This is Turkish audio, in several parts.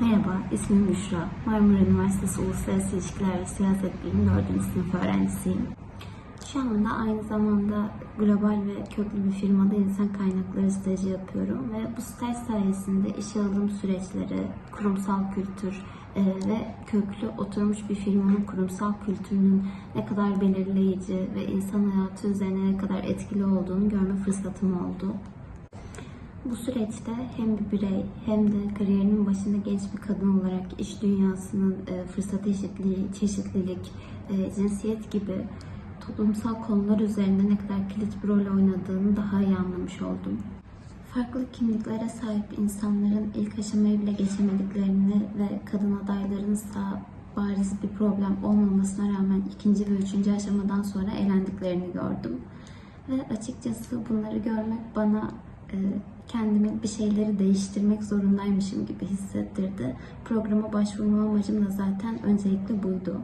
Merhaba, ismim Büşra. Marmara Üniversitesi Uluslararası İlişkiler ve Siyaset Bilimi 4. sınıf öğrencisiyim. Şu anda aynı zamanda global ve köklü bir firmada insan kaynakları stajı yapıyorum ve bu staj sayesinde işe alım süreçleri, kurumsal kültür e, ve köklü oturmuş bir firmanın kurumsal kültürünün ne kadar belirleyici ve insan hayatı üzerine ne kadar etkili olduğunu görme fırsatım oldu. Bu süreçte hem bir birey hem de kariyerinin başında genç bir kadın olarak iş dünyasının e, fırsat eşitliği, çeşitlilik, e, cinsiyet gibi toplumsal konular üzerinde ne kadar kilit bir rol oynadığını daha iyi anlamış oldum. Farklı kimliklere sahip insanların ilk aşamayı bile geçemediklerini ve kadın adayların ise bariz bir problem olmamasına rağmen ikinci ve üçüncü aşamadan sonra elendiklerini gördüm. Ve açıkçası bunları görmek bana e, kendimi bir şeyleri değiştirmek zorundaymışım gibi hissettirdi. Programa başvurma amacım da zaten öncelikle buydu.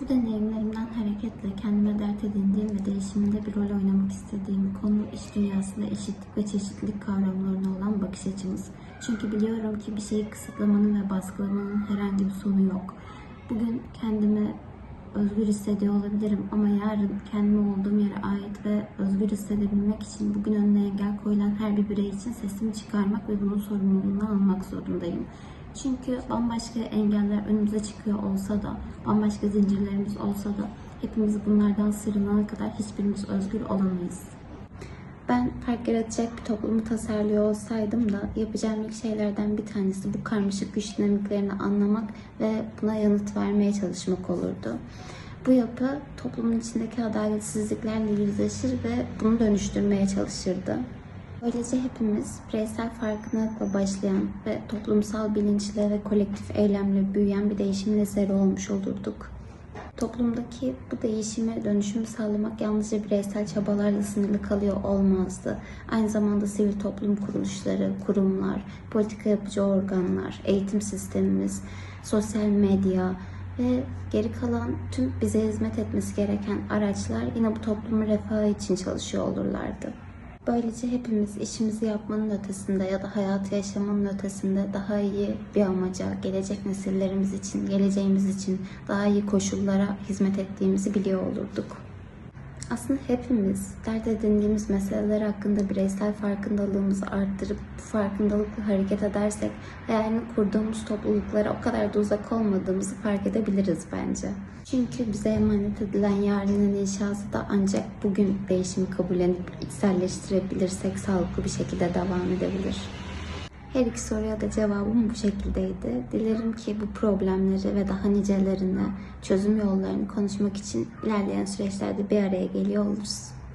Bu deneyimlerimden hareketle kendime dert edindiğim ve değişiminde bir rol oynamak istediğim konu iş dünyasında eşitlik ve çeşitlilik kavramlarına olan bakış açımız. Çünkü biliyorum ki bir şeyi kısıtlamanın ve baskılamanın herhangi bir sonu yok. Bugün kendimi özgür hissediyor olabilirim ama yarın kendime olduğum yere ait ve özgür hissedebilmek için bugün önüne engel koyulan her bir birey için sesimi çıkarmak ve bunun sorumluluğunu almak zorundayım. Çünkü bambaşka engeller önümüze çıkıyor olsa da, bambaşka zincirlerimiz olsa da hepimiz bunlardan sıyrılana kadar hiçbirimiz özgür olamayız. Ben fark yaratacak bir toplumu tasarlıyor olsaydım da yapacağım ilk şeylerden bir tanesi bu karmaşık güç dinamiklerini anlamak ve buna yanıt vermeye çalışmak olurdu. Bu yapı toplumun içindeki adaletsizliklerle yüzleşir ve bunu dönüştürmeye çalışırdı. Böylece hepimiz bireysel farkındalıkla başlayan ve toplumsal bilinçle ve kolektif eylemle büyüyen bir değişimin eseri olmuş olurduk. Toplumdaki bu değişime dönüşümü sağlamak yalnızca bireysel çabalarla sınırlı kalıyor olmazdı. Aynı zamanda sivil toplum kuruluşları, kurumlar, politika yapıcı organlar, eğitim sistemimiz, sosyal medya ve geri kalan tüm bize hizmet etmesi gereken araçlar yine bu toplumun refahı için çalışıyor olurlardı. Böylece hepimiz işimizi yapmanın ötesinde ya da hayatı yaşamanın ötesinde daha iyi bir amaca, gelecek nesillerimiz için, geleceğimiz için daha iyi koşullara hizmet ettiğimizi biliyor olurduk. Aslında hepimiz dert edindiğimiz meseleler hakkında bireysel farkındalığımızı arttırıp bu farkındalıkla hareket edersek hayalini kurduğumuz topluluklara o kadar da uzak olmadığımızı fark edebiliriz bence. Çünkü bize emanet edilen yarının inşası da ancak bugün değişimi kabullenip içselleştirebilirsek sağlıklı bir şekilde devam edebilir. Her iki soruya da cevabım bu şekildeydi. Dilerim ki bu problemleri ve daha nicelerini, çözüm yollarını konuşmak için ilerleyen süreçlerde bir araya geliyor oluruz.